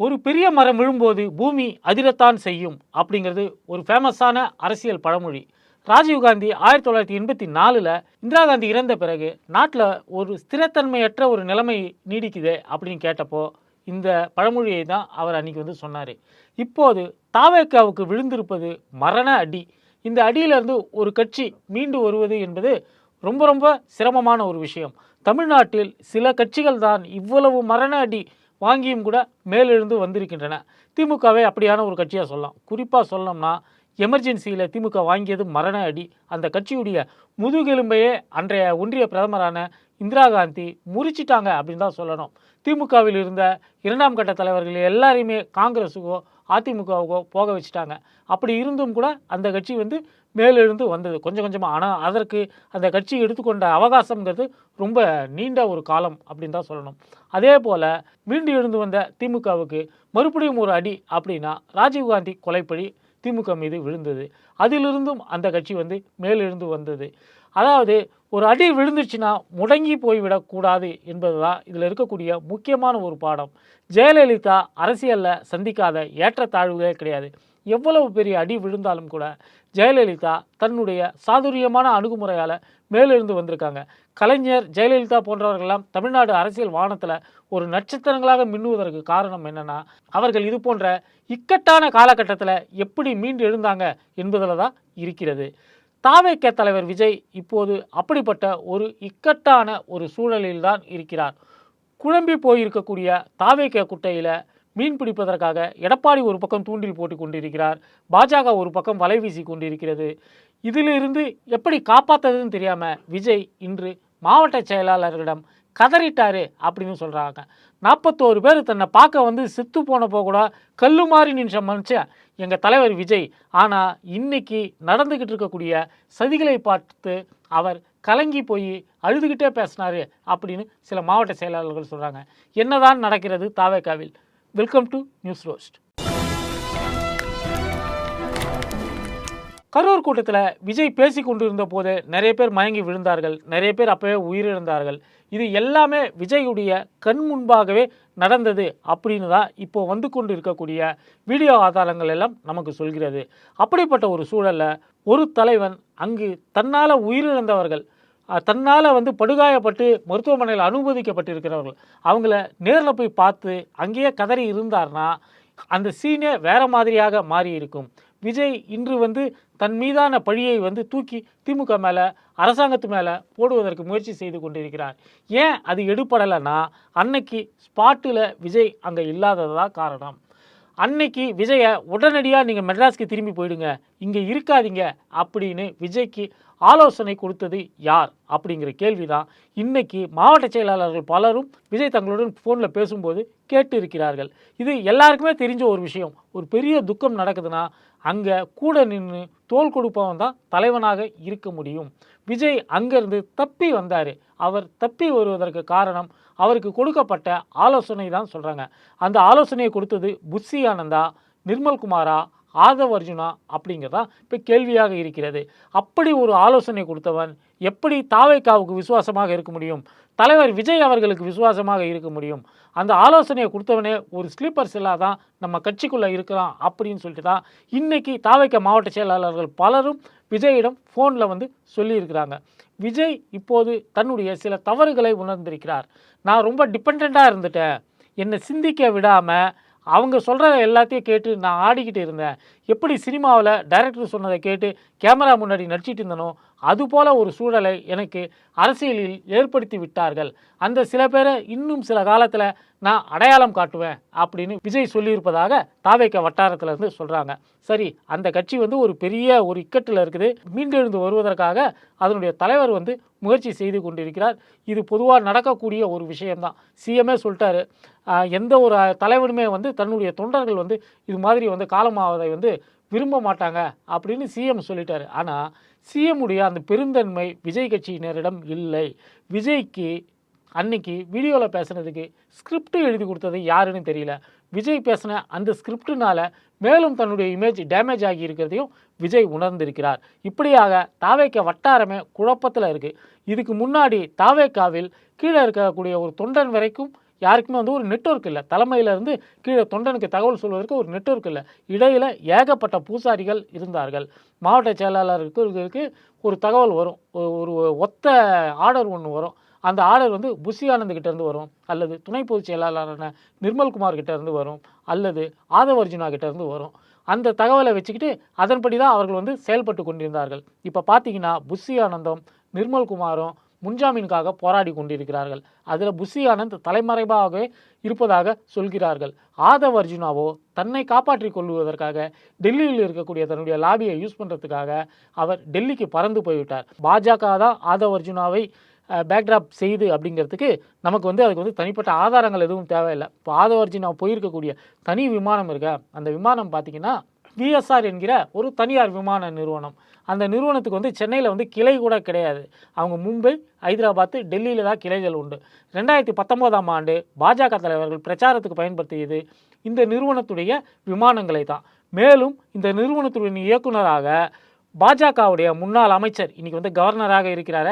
ஒரு பெரிய மரம் விழும்போது பூமி அதிரத்தான் செய்யும் அப்படிங்கிறது ஒரு ஃபேமஸான அரசியல் பழமொழி. ராஜீவ்காந்தி ஆயிரத்தி தொள்ளாயிரத்தி எண்பத்தி நாலில் இந்திரா காந்தி இறந்த பிறகு நாட்டில் ஒரு ஸ்திரத்தன்மையற்ற ஒரு நிலைமை நீடிக்குதே அப்படின்னு கேட்டப்போ இந்த பழமொழியை தான் அவர் அன்னைக்கு வந்து சொன்னார். இப்போது தாவேக்காவுக்கு விழுந்திருப்பது மரண அடி. இந்த அடியிலிருந்து ஒரு கட்சி மீண்டு வருவது என்பது ரொம்ப ரொம்ப சிரமமான ஒரு விஷயம். தமிழ்நாட்டில் சில கட்சிகள் தான் இவ்வளவு மரண அடி வாங்கியும் கூட மேலெழுந்து வந்திருக்கின்றன. திமுகவை அப்படியான ஒரு கட்சியாக சொல்லலாம். குறிப்பாக சொல்லணும்னா எமர்ஜென்சியில் திமுக வாங்கியது மரண அடி. அந்த கட்சியுடைய முதுகெலும்பையே அன்றைய ஒன்றிய பிரதமரான இந்திரா காந்தி முறிச்சிட்டாங்க அப்படின்னு தான் சொல்லணும். திமுகவில் இருந்த இரண்டாம் கட்ட தலைவர்கள் எல்லாரையுமே காங்கிரஸுக்கோ அதிமுகவுக்கோ போக வச்சுட்டாங்க. அப்படி இருந்தும் கூட அந்த கட்சி வந்து மேலெழுந்து வந்தது. கொஞ்சம் கொஞ்சமாக ஆனால் அதற்கு அந்த கட்சி எடுத்துக்கொண்ட அவகாசம்ங்கிறது ரொம்ப நீண்ட ஒரு காலம் அப்படின்னு தான் சொல்லணும். அதே போல் மீண்டு எழுந்து வந்த திமுகவுக்கு மறுபடியும் ஒரு அடி அப்படின்னா ராஜீவ்காந்தி கொலைப்படி திமுக மீது விழுந்தது. அதிலிருந்தும் அந்த கட்சி வந்து மேலெழுந்து வந்தது. அதாவது ஒரு அடி விழுந்துச்சுன்னா முடங்கி போய்விடக்கூடாது என்பது தான் இதில் இருக்கக்கூடிய முக்கியமான ஒரு பாடம். ஜெயலலிதா அரசியலில் சந்திக்காத ஏற்றத்தாழ்வுகளே கிடையாது. எவ்வளவு பெரிய அடி விழுந்தாலும் கூட ஜெயலலிதா தன்னுடைய சாதுரியமான அணுகுமுறையால் மேலெழுந்து வந்திருக்காங்க. கலைஞர் ஜெயலலிதா போன்றவர்களெல்லாம் தமிழ்நாடு அரசியல் வானத்தில் ஒரு நட்சத்திரங்களாக மின்னுவதற்கு காரணம் என்னன்னா அவர்கள் இது போன்ற இக்கட்டான காலகட்டத்தில் எப்படி மீண்டு எழுந்தாங்க என்பதில் தான் இருக்கிறது. தாவேக்க தலைவர் விஜய் இப்போது அப்படிப்பட்ட ஒரு இக்கட்டான ஒரு சூழலில்தான் இருக்கிறார். குழம்பி போயிருக்கக்கூடிய தாவேக்க குட்டையில் மீன் பிடிப்பதற்காக எடப்பாடி ஒரு பக்கம் தூண்டில் போட்டு கொண்டிருக்கிறார் பாஜக ஒரு பக்கம் வலை வீசி கொண்டிருக்கிறது. இதிலிருந்து எப்படி காப்பாற்றுறதுன்னு தெரியாமல் விஜய் இன்று மாவட்ட செயலாளர்களிடம் கதறிட்டாரு அப்படின்னு சொல்கிறாங்க நாற்பத்தோரு பேர் தன்னை பார்க்க வந்து செத்து போனப்போ கூட கல்லு மாறி நின்ற மனுஷன் எங்கள் தலைவர் விஜய். ஆனால் இன்னைக்கு நடந்துக்கிட்டு இருக்கக்கூடிய சதிகளை பார்த்து அவர் கலங்கி போய் அழுதுகிட்டே பேசினாரு அப்படின்னு சில மாவட்ட செயலாளர்கள் சொல்கிறாங்க என்னதான் நடக்கிறது தாவேக்காவில்? Welcome to news roast Karur கூட்டத்தில் விஜய் பேசி கொண்டிருந்த போது நிறைய பேர் மயங்கி விழுந்தார்கள். நிறைய பேர் அப்போவே உயிரிழந்தார்கள். இது எல்லாமே விஜயுடைய கண் முன்பாகவே நடந்தது அப்படின்னு தான் இப்போ வந்து கொண்டு இருக்கக்கூடிய வீடியோ ஆதாரங்கள் எல்லாம் நமக்கு சொல்கிறது. அப்படிப்பட்ட ஒரு சூழலில் ஒரு தலைவன் அங்கு தன்னால் உயிரிழந்தவர்கள் தன்னால் வந்து படுகாயப்பட்டு மருத்துவமனையில் அனுமதிக்கப்பட்டிருக்கிறவர்கள் அவங்கள நேரில் போய் பார்த்து அங்கேயே கதறி இருந்தார்னா அந்த சீனே வேற மாதிரியாக மாறி இருக்கும் விஜய் இன்று வந்து தன் மீதான பழியை வந்து தூக்கி திமுக மேலே அரசாங்கத்து மேலே போடுவதற்கு முயற்சி செய்து கொண்டிருக்கிறார். ஏன் அது எடுபடலைன்னா அன்னைக்கு ஸ்பாட்டில் விஜய் அங்கே இல்லாததா காரணம். அன்னைக்கு விஜயை உடனடியாக நீங்கள் மெட்ராஸ்க்கு திரும்பி போயிடுங்க. இங்கே இருக்காதீங்க அப்படின்னு விஜய்க்கு ஆலோசனை கொடுத்தது யார்? அப்படிங்கிற கேள்வி தான் இன்றைக்கி மாவட்ட செயலாளர்கள் பலரும் விஜய் தங்களுடன் ஃபோனில் பேசும்போது கேட்டு இருக்கிறார்கள். இது எல்லாருக்குமே தெரிஞ்ச ஒரு விஷயம். ஒரு பெரிய துக்கம் நடக்குதுன்னா அங்கே கூட நின்று தோல் கொடுப்பவன் தான் தலைவனாக இருக்க முடியும். விஜய் அங்கேருந்து தப்பி வந்தார். அவர் தப்பி வருவதற்கு காரணம் அவருக்கு கொடுக்கப்பட்ட ஆலோசனை தான் சொல்கிறாங்க அந்த ஆலோசனையை கொடுத்தது புஷி ஆனந்தா நிர்மல்குமாரா ஆதவ் அர்ஜுனா அப்படிங்கிறதா இப்போ கேள்வியாக இருக்கிறது. அப்படி ஒரு ஆலோசனை கொடுத்தவன் எப்படி தாவைக்காவுக்கு விசுவாசமாக இருக்க முடியும்? தலைவர் விஜய் அவர்களுக்கு விசுவாசமாக இருக்க முடியும். அந்த ஆலோசனையை கொடுத்தவனே ஒரு ஸ்லீப்பர் செல்லாக தான் நம்ம கட்சிக்குள்ளே இருக்கிறான் அப்படின்னு சொல்லிட்டு தான் இன்றைக்கி தாவைக்க மாவட்ட செயலாளர்கள் பலரும் விஜயிடம் ஃபோனில் வந்து சொல்லியிருக்கிறாங்க. விஜய் இப்போது தன்னுடைய சில தவறுகளை உணர்ந்திருக்கிறார். நான் ரொம்ப டிபெண்ட்டாக இருந்துட்டேன். என்னை சிந்திக்க விடாமல் அவங்க சொல்கிறத எல்லாத்தையும் கேட்டு நான் ஆடிக்கிட்டு இருந்தேன். எப்படி சினிமாவில் டைரக்டர் சொன்னதை கேட்டு கேமரா முன்னாடி நடிச்சிட்டு இருந்தனோ அதுபோல ஒரு சூழலை எனக்கு அரசியலில் ஏற்படுத்தி விட்டார்கள். அந்த சில பேரை இன்னும் சில காலத்தில் நான் அடையாளம் காட்டுவேன் அப்படின்னு விஜய் சொல்லியிருப்பதாக தாவேக்க வட்டாரத்திலேருந்து சொல்கிறாங்க சரி அந்த கட்சி வந்து ஒரு பெரிய ஒரு இக்கட்டில் இருக்குது. மீண்டெழுந்து வருவதற்காக அதனுடைய தலைவர் வந்து முயற்சி செய்து கொண்டிருக்கிறார். இது பொதுவாக நடக்கக்கூடிய ஒரு விஷயம்தான். சிஎம்ஏ சொல்லிட்டாரு. எந்த ஒரு தலைவனுமே வந்து தன்னுடைய தொண்டர்கள் வந்து இது மாதிரி வந்து காலமாவதை வந்து விரும்ப மாட்டாங்க அப்படின்னு சிஎம் சொல்லிட்டார். ஆனால் சிஎம்முடைய அந்த பெருந்தன்மை விஜய் கட்சியினரிடம் இல்லை. விஜய்க்கு அன்னைக்கு வீடியோவில் பேசுனதுக்கு ஸ்கிரிப்ட் எழுதி கொடுத்தது யாருன்னு தெரியல. விஜய் பேசின அந்த ஸ்கிரிப்டினால் மேலும் தன்னுடைய இமேஜ் டேமேஜ் ஆகி இருக்கிறதையும் விஜய் உணர்ந்திருக்கிறார். இப்படியாக தாவேக்க வட்டாரமே குழப்பத்தில் இருக்குது இதுக்கு முன்னாடி தாவேக்காவில் கீழே இருக்கக்கூடிய ஒரு தொண்டன் வரைக்கும் யாருக்குமே வந்து ஒரு நெட்வொர்க் இல்லை. தலைமையிலேருந்து கீழே தொண்டனுக்கு தகவல் சொல்வதற்கு ஒரு நெட்வொர்க் இல்லை. இடையில் ஏகப்பட்ட பூசாரிகள் இருந்தார்கள். மாவட்ட செயலாளர்களுக்கு ஒரு தகவல் வரும். ஒரு ஒத்த ஆர்டர் ஒன்று வரும். அந்த ஆர்டர் வந்து புஷி ஆனந்த்கிட்டேருந்து வரும். அல்லது துணை பொதுச் செயலாளரான நிர்மல்குமார் கிட்டேருந்து வரும். அல்லது ஆதவ அர்ஜுனா கிட்டேருந்து வரும். அந்த தகவலை வச்சுக்கிட்டு அதன்படி தான் அவர்கள் வந்து செயல்பட்டு கொண்டிருந்தார்கள். இப்போ பார்த்தீங்கன்னா புஷி ஆனந்தம் நிர்மல்குமாரும் முன்ஜாமீனுக்காக போராடி கொண்டிருக்கிறார்கள். அதில் புஷி ஆனந்த் தலைமறைவாகவே இருப்பதாக சொல்கிறார்கள். ஆதவ் அர்ஜுனாவோ தன்னை காப்பாற்றிக் கொள்வதற்காக டெல்லியில் இருக்கக்கூடிய தன்னுடைய லாபியை யூஸ் பண்ணுறதுக்காக அவர் டெல்லிக்கு பறந்து போய்விட்டார். பாஜக தான் ஆதவ் அர்ஜுனாவை பேக்ட்ராப் செய்து அப்படிங்கிறதுக்கு நமக்கு வந்து அதுக்கு வந்து தனிப்பட்ட ஆதாரங்கள் எதுவும் தேவையில்லை. இப்போ ஆதவ அர்ஜுனா போயிருக்கக்கூடிய தனி விமானம் இருக்க? அந்த விமானம் பார்த்தீங்கன்னா விஎஸ்ஆர் என்கிற ஒரு தனியார் விமான நிறுவனம். அந்த நிறுவனத்துக்கு வந்து சென்னையில் வந்து கிளை கூட கிடையாது. அவங்க மும்பை ஹைதராபாத்து டெல்லியில் தான் கிளைகள் உண்டு. ரெண்டாயிரத்தி பத்தொம்போதாம் ஆண்டு பாஜக தலைவர்கள் பிரச்சாரத்துக்கு பயன்படுத்தியது இந்த நிறுவனத்துடைய விமானங்களை தான். மேலும் இந்த நிறுவனத்துடைய இயக்குனராக பாஜகவுடைய முன்னாள் அமைச்சர் இன்றைக்கி வந்து கவர்னராக இருக்கிறார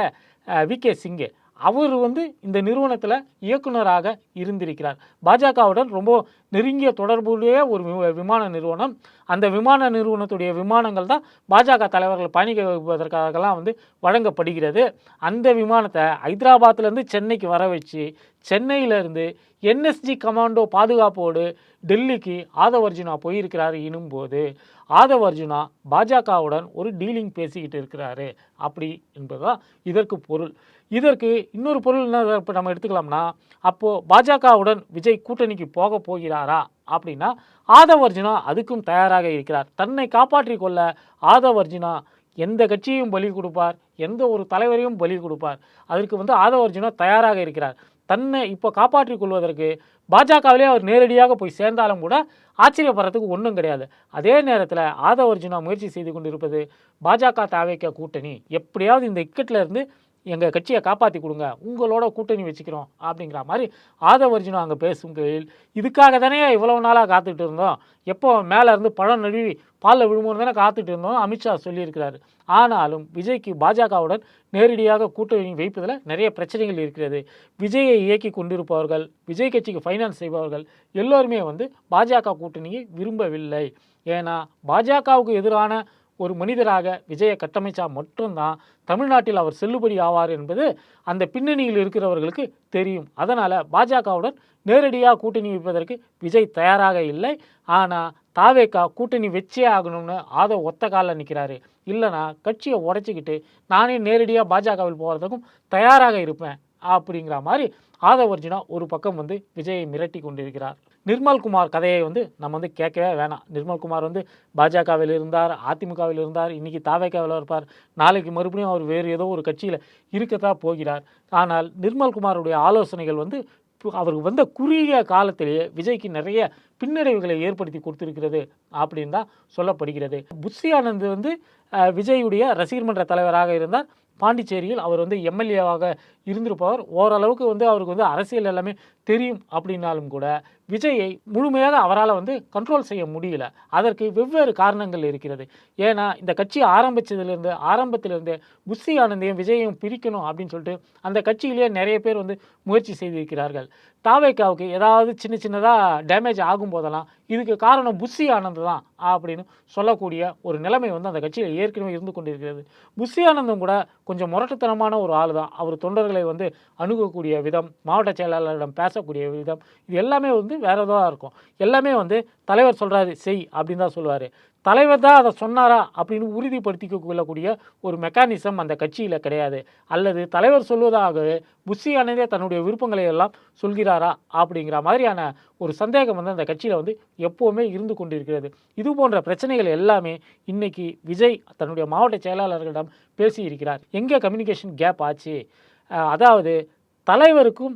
வி கே சிங்கே. அவர் வந்து இந்த நிறுவனத்தில் இயக்குனராக இருந்திருக்கிறார். பாஜகவுடன் ரொம்ப நெருங்கிய தொடர்புடைய ஒரு வி- விமான நிறுவனம். அந்த விமான நிறுவனத்துடைய விமானங்கள் தான் பாஜக தலைவர்கள் பயணிக்க வைப்பதற்காகலாம் வந்து வழங்கப்படுகிறது. அந்த விமானத்தை ஹைதராபாத்லேருந்து சென்னைக்கு வர வச்சு சென்னையிலேருந்து என்எஸ்ஜி கமாண்டோ பாதுகாப்போடு டெல்லிக்கு ஆதவ் அர்ஜுனா போயிருக்கிறாரு எனும்போது ஆதவ் அர்ஜுனா பாஜகவுடன் ஒரு டீலிங் பேசிக்கிட்டு இருக்கிறாரு. அப்படி என்பதுதான் இதற்கு பொருள். இதற்கு இன்னொரு பொருள் என்ன இப்போ நம்ம எடுத்துக்கலாம்னா அப்போது பாஜகவுடன் விஜய் கூட்டணிக்கு போக போகிறாரா அப்படின்னா ஆதவர்ஜுனா அதுக்கும் தயாராக இருக்கிறார். தன்னை காப்பாற்றி கொள்ள ஆதவர்ஜுனா எந்த கட்சியையும் பலி கொடுப்பார் எந்த ஒரு தலைவரையும் பலி கொடுப்பார். அதற்கு வந்து ஆதவர்ஜுனா தயாராக இருக்கிறார். தன்னை இப்போ காப்பாற்றி கொள்வதற்கு பாஜகவிலே அவர் நேரடியாக போய் சேர்ந்தாலும் கூட ஆச்சரியப்படுறதுக்கு ஒன்றும் கிடையாது. அதே நேரத்தில் ஆதவர்ஜுனா முயற்சி செய்து கொண்டிருப்பது பாஜக தாவேக்க கூட்டணி. எப்படியாவது இந்த இக்கட்டில் இருந்து எங்கள் கட்சியை காப்பாற்றி கொடுங்க உங்களோட கூட்டணி வச்சுக்கிறோம் அப்படிங்கிற மாதிரி ஆதவ அர்ஜுனா அங்கே பேசுகையில் இதுக்காக தானே இவ்வளவு நாளாக காத்துட்டு இருந்தோம். எப்போ மேலே இருந்து பழம் நழுவி பாலில் விழுமுறை தானே காத்துட்டு இருந்தோம் அமித்ஷா சொல்லியிருக்கிறாரு. ஆனாலும் விஜய்க்கு பாஜகவுடன் நேரடியாக கூட்டணி வைப்பதில் நிறைய பிரச்சனைகள் இருக்கிறது. விஜயை இயக்கி கொண்டிருப்பவர்கள் விஜய் கட்சிக்கு ஃபைனான்ஸ் செய்பவர்கள் எல்லோருமே வந்து பாஜக கூட்டணியை விரும்பவில்லை. ஏன்னா பாஜகவுக்கு எதிரான ஒரு மனிதராக விஜயை கட்டமைச்சா மட்டும்தான் தமிழ்நாட்டில் அவர் செல்லுபடி ஆவார் என்பது அந்த பின்னணியில் இருக்கிறவர்களுக்கு தெரியும். அதனால் பாஜகவுடன் நேரடியாக கூட்டணி வைப்பதற்கு விஜய் தயாராக இல்லை. ஆனால் தாவேக்கா கூட்டணி வச்சே ஆகணும்னு ஆதவ் ஒத்த காலில் நிற்கிறாரு இல்லைனா கட்சியை உடச்சிக்கிட்டு நானே நேரடியாக பாஜகவில் போகிறதுக்கும் தயாராக இருப்பேன். அப்படிங்கிற மாதிரி ஆதவ் அர்ஜுனா ஒரு பக்கம் வந்து விஜயை மிரட்டி கொண்டிருக்கிறார். நிர்மல்குமார் கதையை வந்து நம்ம வந்து கேட்கவே வேணாம். நிர்மல்குமார் வந்து பாஜகவில் இருந்தார் அதிமுகவில் இருந்தார் இன்றைக்கி தாவேக்காவில் இருப்பார். நாளைக்கு மறுபடியும் அவர் வேறு ஏதோ ஒரு கட்சியில் இருக்கத்தான் போகிறார். ஆனால் நிர்மல்குமாருடைய ஆலோசனைகள் வந்து அவருக்கு வந்த குறுகிய காலத்திலேயே விஜய்க்கு நிறைய பின்னடைவுகளை ஏற்படுத்தி கொடுத்திருக்கிறது அப்படின்னு தான் சொல்லப்படுகிறது. புஷி ஆனந்த் வந்து விஜயுடைய ரசிகர் மன்ற தலைவராக இருந்தார். பாண்டிச்சேரியில் அவர் வந்து எம்எல்ஏவாக இருந்திருப்பவர் ஓரளவுக்கு வந்து அவருக்கு வந்து அரசியல் எல்லாமே தெரியும் அப்படின்னாலும் கூட விஜயை முழுமையாக அவரால் வந்து கண்ட்ரோல் செய்ய முடியல. அதற்கு வெவ்வேறு காரணங்கள் இருக்கிறது. ஏன்னா இந்த கட்சி ஆரம்பித்ததுலேருந்து ஆரம்பத்திலிருந்தே புஷி ஆனந்தையும் விஜயையும் பிரிக்கணும் அப்படின்னு சொல்லிட்டு அந்த கட்சியிலேயே நிறைய பேர் வந்து முயற்சி செய்திருக்கிறார்கள். தாவேக்காவுக்கு ஏதாவது சின்ன சின்னதாக டேமேஜ் ஆகும் போதெல்லாம் இதுக்கு காரணம் புஷி ஆனந்த் தான் அப்படின்னு சொல்லக்கூடிய ஒரு நிலைமை வந்து அந்த கட்சியில் ஏற்கனவே இருந்து கொண்டிருக்கிறது. புஷி ஆனந்தும் கூட கொஞ்சம் முரட்டுத்தனமான ஒரு ஆள் தான் அவர் தொண்டர்கள் வந்து அணுகக்கூடிய விதம் மாவட்ட செயலாளரிடம் பேசக்கூடிய விதம் இது எல்லாமே வந்து வேறு ஏதோ இருக்கும். எல்லாமே வந்து தலைவர் சொல்கிறாரு செய் அப்படின்னு தான் சொல்லுவார். தலைவர் தான் அதை சொன்னாரா அப்படின்னு உறுதிப்படுத்திக்க கொள்ளக்கூடிய ஒரு மெக்கானிசம் அந்த கட்சியில் கிடையாது. அல்லது தலைவர் சொல்வதாகவே புஷி தன்னுடைய விருப்பங்களை எல்லாம் சொல்கிறாரா அப்படிங்கிற மாதிரியான ஒரு சந்தேகம் வந்து அந்த கட்சியில் வந்து எப்போவுமே இருந்து கொண்டிருக்கிறது. இது போன்ற பிரச்சனைகள் எல்லாமே இன்றைக்கி விஜய் தன்னுடைய மாவட்ட செயலாளர்களிடம் பேசியிருக்கிறார். எங்கே கம்யூனிகேஷன் கேப் ஆச்சு? அதாவது தலைவருக்கும்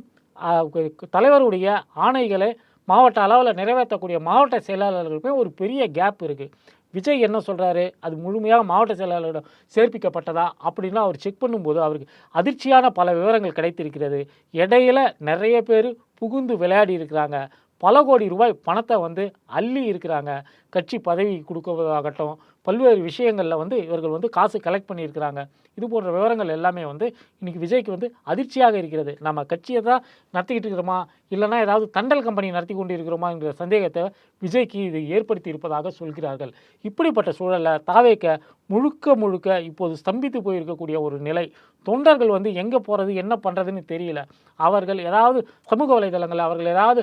தலைவருடைய ஆணைகளை மாவட்ட அளவில் நிறைவேற்றக்கூடிய மாவட்ட செயலாளர்களுக்கும் ஒரு பெரிய கேப் இருக்குது விஜய் என்ன சொல்கிறாரு அது முழுமையாக மாவட்ட செயலாளரிடம் சேர்ப்பிக்கப்பட்டதா? அப்படின்னு அவர் செக் பண்ணும்போது அவருக்கு அதிர்ச்சியான பல விவரங்கள் கிடைத்திருக்கிறது. இடையில நிறைய பேர் புகுந்து விளையாடி இருக்கிறாங்க. பல கோடி ரூபாய் பணத்தை வந்து அள்ளி இருக்கிறாங்க. கட்சி பதவி கொடுக்குவதாகட்டும் பல்வேறு விஷயங்களில் வந்து இவர்கள் வந்து காசு கலெக்ட் பண்ணியிருக்கிறாங்க. இது போன்ற விவரங்கள் எல்லாமே வந்து இன்றைக்கி விஜய்க்கு வந்து அதிர்ச்சியாக இருக்கிறது. நம்ம கட்சியை தான் நடத்திக்கிட்டு இருக்கிறோமா? இல்லைனா ஏதாவது தண்டல் கம்பெனி நடத்தி கொண்டு இருக்கிறோமாங்கிற சந்தேகத்தை விஜய்க்கு இது ஏற்படுத்தி இருப்பதாக சொல்கிறார்கள். இப்படிப்பட்ட சூழலில் தாவேக்க முழுக்க முழுக்க இப்போது ஸ்தம்பித்து போயிருக்கக்கூடிய ஒரு நிலை. தொண்டர்கள் வந்து எங்கே போகிறது என்ன பண்ணுறதுன்னு தெரியல. அவர்கள் ஏதாவது சமூக வலைதளங்களில் அவர்கள் ஏதாவது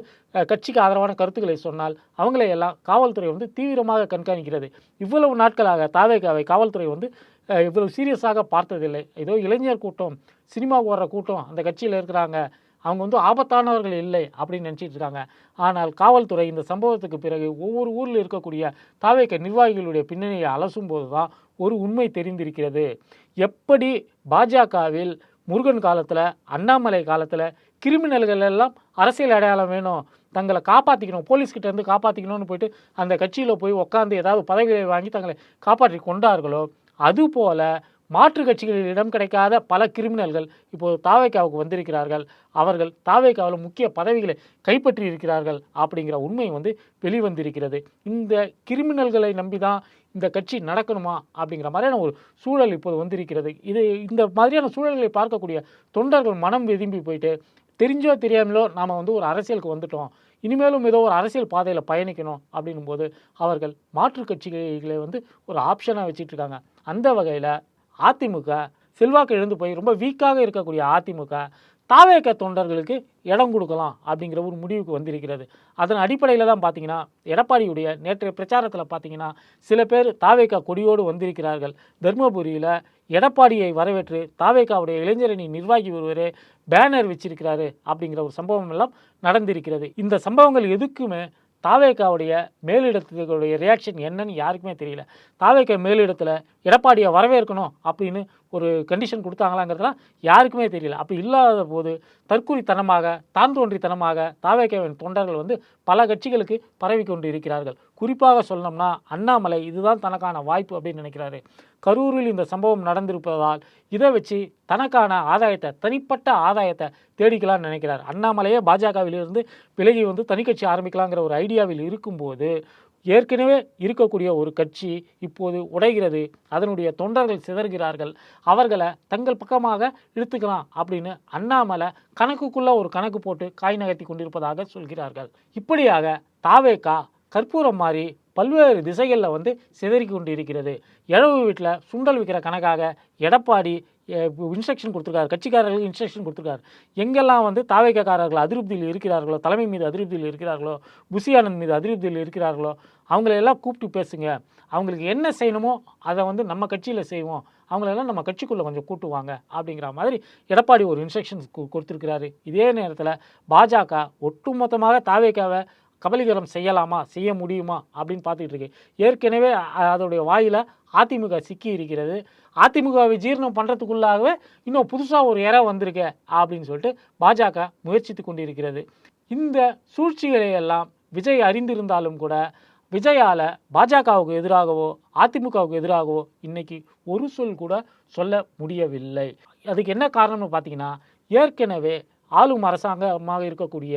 கட்சிக்கு ஆதரவான கருத்துக்களை சொன்னால் அவங்களை எல்லாம் காவல்துறை வந்து தீவிரமாக கண்காணிக்கிறது. இவ்வளவு நாட்களாக தாவேகாவை காவல்துறை வந்து இவ்வளவு சீரியஸாக பார்த்ததில்லை. ஏதோ இளைஞர் கூட்டம் சினிமாவுக்கு வர்ற கூட்டம் அந்த கட்சியில் இருக்கிறாங்க. அவங்க வந்து ஆபத்தானவர்கள் இல்லை அப்படின்னு நினச்சிட்டு இருக்காங்க. ஆனால் காவல்துறை இந்த சம்பவத்துக்கு பிறகு ஒவ்வொரு ஊரில் இருக்கக்கூடிய தாவேக்க நிர்வாகிகளுடைய பின்னணியை அலசும் போது தான் ஒரு உண்மை தெரிந்திருக்கிறது. எப்படி பாஜகவில் முருகன் காலத்தில் அண்ணாமலை காலத்தில் கிரிமினல்கள் எல்லாம் அரசியல் அடையாளம் வேணும் தங்களை காப்பாற்றிக்கணும் போலீஸ்கிட்ட இருந்து காப்பாற்றிக்கணும்னு போயிட்டு அந்த கட்சியில் போய் உட்காந்து ஏதாவது பதவிகளை வாங்கி தங்களை காப்பாற்றி கொண்டார்களோ அதுபோல மாற்று கட்சிகளில் இடம் கிடைக்காத பல கிரிமினல்கள் இப்போது தாவேக்காவுக்கு வந்திருக்கிறார்கள். அவர்கள் தாவேக்காவில் முக்கிய பதவிகளை கைப்பற்றி இருக்கிறார்கள் அப்படிங்கிற உண்மை வந்து வெளிவந்திருக்கிறது. இந்த கிரிமினல்களை நம்பி தான் இந்த கட்சி நடக்கணுமா அப்படிங்கிற மாதிரியான ஒரு சூழல் இப்போது வந்திருக்கிறது. இது இந்த மாதிரியான சூழல்களை பார்க்கக்கூடிய தொண்டர்கள் மனம் விரும்பி போயிட்டு தெரிஞ்சோ தெரியாமலோ நாம் வந்து ஒரு அரசியலுக்கு வந்துட்டோம். இனிமேலும் ஏதோ ஒரு அரசியல் பாதையில் பயணிக்கணும் அப்படின்னும் போது அவர்கள் மாற்றுக் கட்சிகளை வந்து ஒரு ஆப்ஷனாக வச்சிட்டு இருக்காங்க. அந்த வகையில் அதிமுக செல்வாக்கு எழுந்து போய் ரொம்ப வீக்காக இருக்கக்கூடிய அதிமுக தாவேக்க தொண்டர்களுக்கு இடம் கொடுக்கலாம் அப்படிங்கிற ஒரு முடிவுக்கு வந்திருக்கிறது. அதன் அடிப்படையில் தான் பார்த்தீங்கன்னா எடப்பாடியுடைய நேற்றைய பிரச்சாரத்தில் பார்த்தீங்கன்னா சில பேர் தாவேக்கா கொடியோடு வந்திருக்கிறார்கள். தர்மபுரியில் எடப்பாடியை வரவேற்று தாவேக்காவுடைய இளைஞரணி நிர்வாகி ஒருவரே பேனர் வச்சிருக்கிறாரு அப்படிங்கிற ஒரு சம்பவம் எல்லாம் நடந்திருக்கிறது. இந்த சம்பவங்கள் எதுக்குமே தாவேக்காவுடைய மேலிடத்துடைய ரியாக்ஷன் என்னன்னு யாருக்குமே தெரியல. தாவேக்கா மேலிடத்தில் எடப்பாடியை வரவேற்கணும் அப்படின்னு ஒரு கண்டிஷன் கொடுத்தாங்களாங்கிறதுலாம் யாருக்குமே தெரியல. அப்படி இல்லாத போது தற்குறித்தனமாக தான் தோன்றித்தனமாக தாவேக்கேவின் தொண்டர்கள் வந்து பல கட்சிகளுக்கு பரவி கொண்டு இருக்கிறார்கள். குறிப்பாக சொல்லணும்னா அண்ணாமலை இதுதான் தனக்கான வாய்ப்பு அப்படின்னு நினைக்கிறாரு. கரூரில் இந்த சம்பவம் நடந்திருப்பதால் இதை வச்சு தனக்கான ஆதாயத்தை தனிப்பட்ட ஆதாயத்தை தேடிக்கலாம்னு நினைக்கிறார். அண்ணாமலையே பாஜகவிலிருந்து விலகி வந்து தனிக்கட்சி ஆரம்பிக்கலாங்கிற ஒரு ஐடியாவில் இருக்கும்போது ஏற்கனவே இருக்கக்கூடிய ஒரு கட்சி இப்போது உடைகிறது. அதனுடைய தொண்டர்கள் சிதறுகிறார்கள். அவர்களை தங்கள் பக்கமாக இழுத்துக்கலாம் அப்படின்னு அண்ணாமலை கணக்குக்குள்ளே ஒரு கணக்கு போட்டு காய் நகர்த்தி கொண்டிருப்பதாக சொல்கிறார்கள். இப்படியாக தாவேக்கா கற்பூரம் மாதிரி பல்வேறு திசைகளில் வந்து சிதறி கொண்டு இருக்கிறது இழவு வீட்டில் சுண்டல் விற்கிற கணக்காக எடப்பாடி இன்ஸ்ட்ரக்ஷன் கொடுத்துருக்காரு. கட்சிக்காரர்களுக்கு இன்ஸ்ட்ரக்ஷன் கொடுத்துருக்காரு. எங்கெல்லாம் வந்து தாவேக்காரர்கள் அதிருப்தியில் இருக்கிறார்களோ தலைமை மீது அதிருப்தியில் இருக்கிறார்களோ புசி ஆனந்த் மீது அதிருப்தியில் இருக்கிறார்களோ அவங்களையெல்லாம் கூப்பிட்டு பேசுங்க. அவங்களுக்கு என்ன செய்யணுமோ அதை வந்து நம்ம கட்சியில் செய்வோம். அவங்களெல்லாம் நம்ம கட்சிக்குள்ளே கொஞ்சம் கூட்டுவாங்க அப்படிங்கிற மாதிரி எடப்பாடி ஒரு இன்ஸ்ட்ரக்ஷன்ஸ் கொடுத்துருக்கிறாரு. இதே நேரத்தில் பாஜக ஒட்டுமொத்தமாக தாவேக்காவை கபலீகரம் செய்யலாமா? செய்ய முடியுமா? அப்படின்னு பார்த்துக்கிட்டு இருக்கு ஏற்கனவே அதோடைய வாயில் அதிமுக சிக்கி இருக்கிறது. அதிமுகவை ஜீரணம் பண்ணுறதுக்குள்ளாகவே இன்னும் புதுசாக ஒரு இறை வந்திருக்க அப்படின்னு சொல்லிட்டு பாஜக முயற்சித்து கொண்டிருக்கிறது. இந்த சூழ்ச்சிகளை எல்லாம் விஜய் அறிந்திருந்தாலும் கூட விஜயால் பாஜகவுக்கு எதிராகவோ அதிமுகவுக்கு எதிராகவோ இன்றைக்கி ஒரு சொல் கூட சொல்ல முடியவில்லை. அதுக்கு என்ன காரணம்னு பார்த்தீங்கன்னா ஏற்கனவே ஆளும் அரசாங்கமாக இருக்கக்கூடிய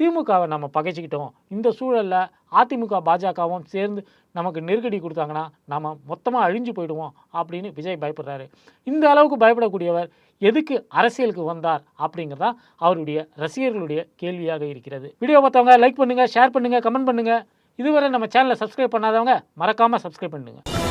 திமுகவை நம்ம பகைச்சிக்கிட்டோம். இந்த சூழலில் அதிமுக பாஜகவும் சேர்ந்து நமக்கு நெருக்கடி கொடுத்தாங்கன்னா நம்ம மொத்தமாக அழிஞ்சு போயிடுவோம் அப்படின்னு விஜய் பயப்படுறாரு. இந்த அளவுக்கு பயப்படக்கூடியவர் எதுக்கு அரசியலுக்கு வந்தார் அப்படிங்கிறதா அவருடைய ரசிகர்களுடைய கேள்வியாக இருக்கிறது. வீடியோ பார்த்தவங்க லைக் பண்ணுங்கள் ஷேர் பண்ணுங்கள் கமெண்ட் பண்ணுங்கள் இதுவரை நம்ம சேனலை சப்ஸ்கிரைப் பண்ணாதவங்க மறக்காமல் சப்ஸ்கிரைப் பண்ணுங்கள்